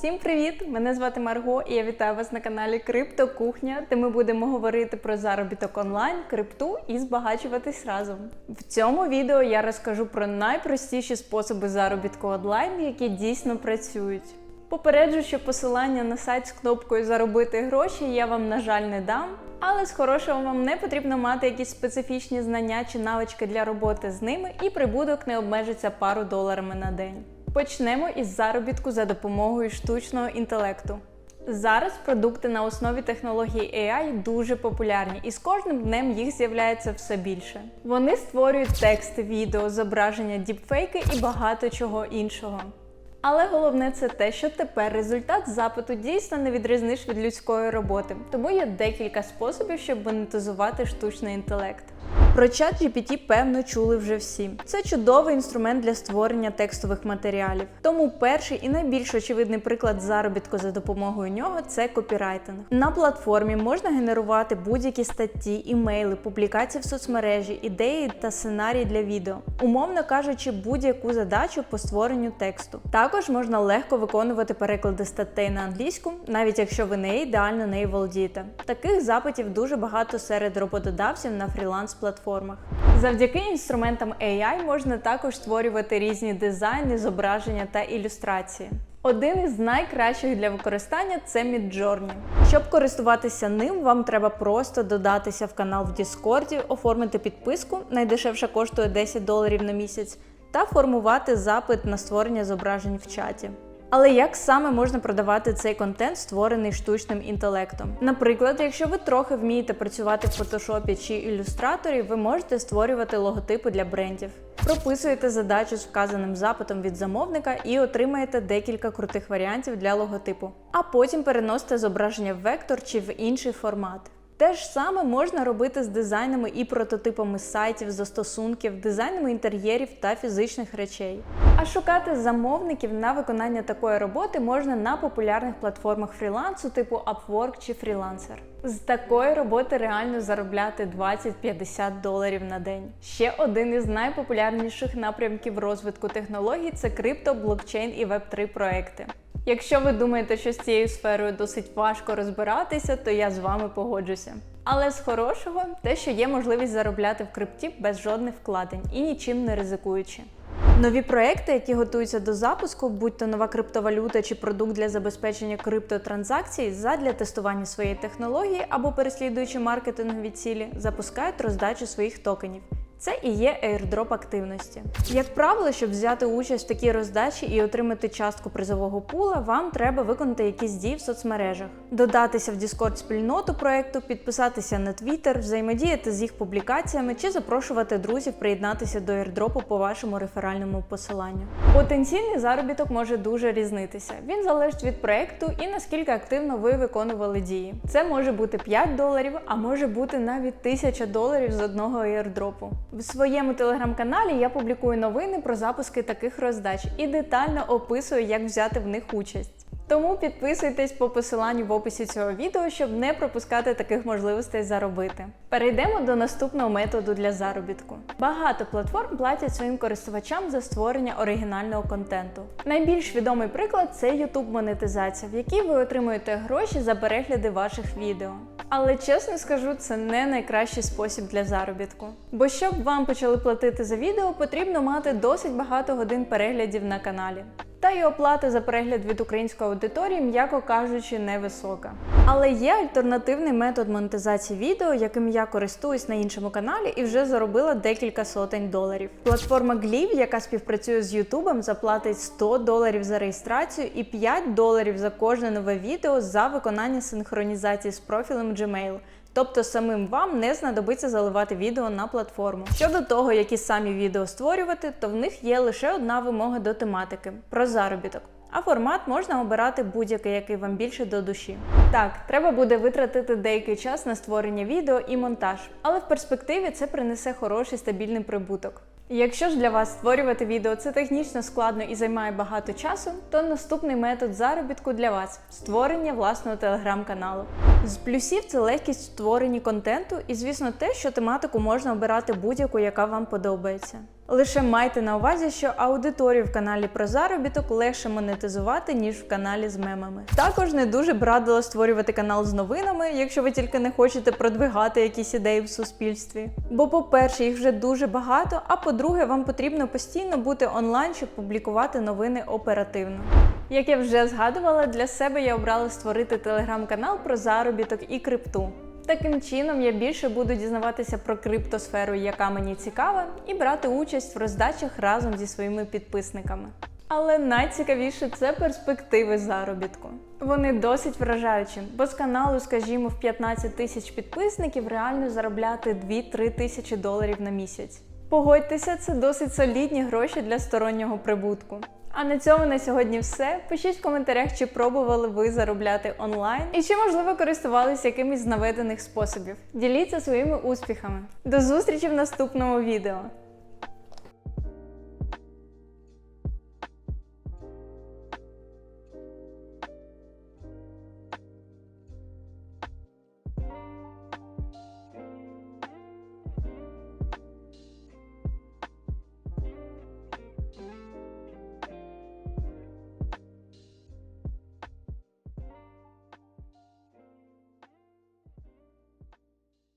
Всім привіт! Мене звати Марго і я вітаю вас на каналі Крипто Кухня, де ми будемо говорити про заробіток онлайн, крипту і збагачуватись разом. В цьому відео я розкажу про найпростіші способи заробітку онлайн, які дійсно працюють. Попереджу, що посилання на сайт з кнопкою Заробити гроші я вам, на жаль, не дам. Але з хорошого вам не потрібно мати якісь специфічні знання чи навички для роботи з ними, і прибуток не обмежиться пару доларами на день. Почнемо із заробітку за допомогою штучного інтелекту. Зараз продукти на основі технологій AI дуже популярні, і з кожним днем їх з'являється все більше. Вони створюють тексти, відео, зображення, діпфейки і багато чого іншого. Але головне це те, що тепер результат запиту дійсно не відрізниш від людської роботи, тому є декілька способів, щоб монетизувати штучний інтелект. Про чат GPT, певно, чули вже всі. Це чудовий інструмент для створення текстових матеріалів. Тому перший і найбільш очевидний приклад заробітку за допомогою нього це копірайтинг. На платформі можна генерувати будь-які статті, імейли, публікації в соцмережі, ідеї та сценарії для відео, умовно кажучи, будь-яку задачу по створенню тексту. Також можна легко виконувати переклади статей на англійську, навіть якщо ви не ідеально нею володієте. Таких запитів дуже багато серед роботодавців на фріланс-платформах. Завдяки інструментам AI можна також створювати різні дизайни, зображення та ілюстрації. Один із найкращих для використання це Midjourney. Щоб користуватися ним, вам треба просто додатися в канал в Discord, оформити підписку, найдешевша коштує 10 доларів на місяць, та формувати запит на створення зображень в чаті. Але як саме можна продавати цей контент, створений штучним інтелектом? Наприклад, якщо ви трохи вмієте працювати в фотошопі чи ілюстраторі, ви можете створювати логотипи для брендів. Прописуєте задачу з вказаним запитом від замовника і отримаєте декілька крутих варіантів для логотипу. А потім переносите зображення в вектор чи в інший формат. Те ж саме можна робити з дизайнами і прототипами сайтів, застосунків, дизайнами інтер'єрів та фізичних речей. А шукати замовників на виконання такої роботи можна на популярних платформах фрілансу, типу Upwork чи Freelancer. З такої роботи реально заробляти 20-50 доларів на день. Ще один із найпопулярніших напрямків розвитку технологій це крипто, блокчейн і веб-3 проекти. Якщо ви думаєте, що з цією сферою досить важко розбиратися, то я з вами погоджуся. Але з хорошого те, що є можливість заробляти в крипті без жодних вкладень і нічим не ризикуючи. Нові проекти, які готуються до запуску, будь то нова криптовалюта чи продукт для забезпечення криптотранзакцій, задля тестування своєї технології або переслідуючи маркетингові цілі, запускають роздачу своїх токенів. Це і є airdrop активності. Як правило, щоб взяти участь в такій роздачі і отримати частку призового пула, вам треба виконати якісь дії в соцмережах, додатися в Discord спільноту проекту, підписатися на Twitter, взаємодіяти з їх публікаціями чи запрошувати друзів приєднатися до airdropу по вашому реферальному посиланню. Потенційний заробіток може дуже різнитися. Він залежить від проекту і наскільки активно ви виконували дії. Це може бути 5 доларів, а може бути навіть 1000 доларів з одного airdropу. В своєму телеграм-каналі я публікую новини про запуски таких роздач і детально описую, як взяти в них участь. Тому підписуйтесь по посиланню в описі цього відео, щоб не пропускати таких можливостей заробити. Перейдемо до наступного методу для заробітку. Багато платформ платять своїм користувачам за створення оригінального контенту. Найбільш відомий приклад це YouTube монетизація, в якій ви отримуєте гроші за перегляди ваших відео. Але чесно скажу, це не найкращий спосіб для заробітку. Бо щоб вам почали платити за відео, потрібно мати досить багато годин переглядів на каналі. Та й оплата за перегляд від української аудиторії, м'яко кажучи, невисока. Але є альтернативний метод монетизації відео, яким я користуюсь на іншому каналі і вже заробила декілька сотень доларів. Платформа Gleave, яка співпрацює з Ютубом, заплатить 100 доларів за реєстрацію і 5 доларів за кожне нове відео за виконання синхронізації з профілем Gmail. Тобто самим вам не знадобиться заливати відео на платформу. Щодо того, які самі відео створювати, то в них є лише одна вимога до тематики про заробіток. А формат можна обирати будь-який, який вам більше до душі. Так, треба буде витратити деякий час на створення відео і монтаж, але в перспективі це принесе хороший стабільний прибуток. Якщо ж для вас створювати відео це технічно складно і займає багато часу, то наступний метод заробітку для вас створення власного телеграм-каналу. З плюсів це легкість в створенні контенту і, звісно, те, що тематику можна обирати будь-яку, яка вам подобається. Лише майте на увазі, що аудиторію в каналі про заробіток легше монетизувати, ніж в каналі з мемами. Також не дуже б радила створювати канал з новинами, якщо ви тільки не хочете продвигати якісь ідеї в суспільстві. Бо, по-перше, їх вже дуже багато, а по-друге, вам потрібно постійно бути онлайн, щоб публікувати новини оперативно. Як я вже згадувала, для себе я обрала створити телеграм-канал про заробіток і крипту. Таким чином я більше буду дізнаватися про криптосферу, яка мені цікава, і брати участь в роздачах разом зі своїми підписниками. Але найцікавіше це перспективи заробітку. Вони досить вражаючі, бо з каналу, скажімо, в 15 тисяч підписників реально заробляти 2-3 тисячі доларів на місяць. Погодьтеся, це досить солідні гроші для стороннього прибутку. А на цьому на сьогодні все. Пишіть в коментарях, чи пробували ви заробляти онлайн і чи можливо користувалися якимись з наведених способів. Діліться своїми успіхами. До зустрічі в наступному відео.